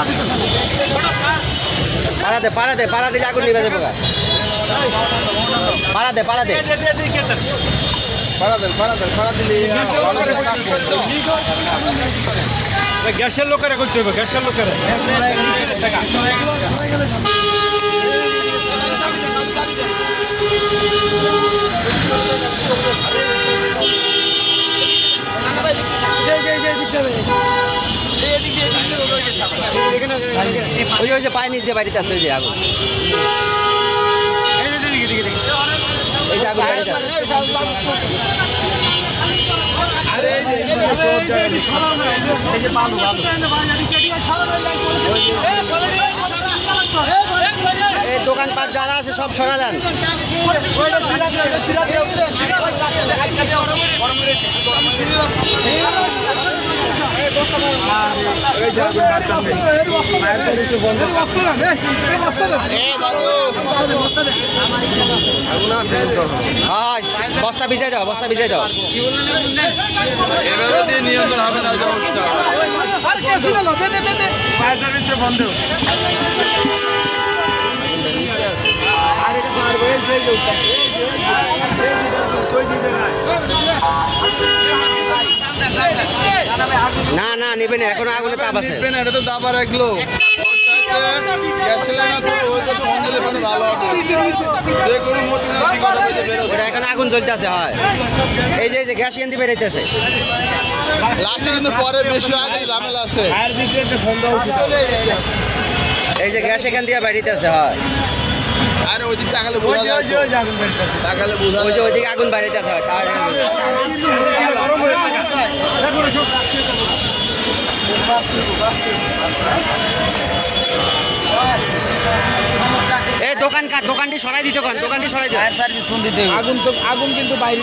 হইতেছে না। পাড়া দিলে আগুন নিবে যাব গা। পাড়া দে পাড়া দে গ্যাসের লোকেরা করতে হবে গ্যাসের লোকেরা এই যে, এই যে, এই দিক যাবে। ওই যে ওই যে পায়ে নিচ দিয়ে বাড়িতে আছে ওই যে আগুন এই যে আগুন বাড়িতে আছে। এই দোকানপাট যারা আছে সব সরালেন বস্তা ভিজাই দাও বস্তা ভিজাই দাও। এভাবে দিয়ে নিয়ন্ত্রণ হবে না অবস্থা। ফায়ার বন্ধ। নিবেন, এটা তো রাখল গ্যাস লাইন আছে। ওই তো ফোন দিলে পরে ভালো হবে। যে কোনো মতি না কি কথা বলতে বেরোবে ওটা এখন আগুন জ্বলতেছে হয়। এই যে এই যে গ্যাস এনতে বেরাইতেছে। লাস্টে কিন্তু পরে বেশি আগে ঝামেলা আছে। এই যে গ্যাস এখান দিয়ে বেরিতেছে হয়। আরে ওই দিক তাকালে বোঝা যায় তো। তাকালে বোঝা ওই যে ওইদিকে আগুন বেরিতেছে হয় তার এই দোকান কা দোকানটি সরাই দিতে কোন দোকানটি সরাই দিতে আগুন তো আগুন কিন্তু বাইরে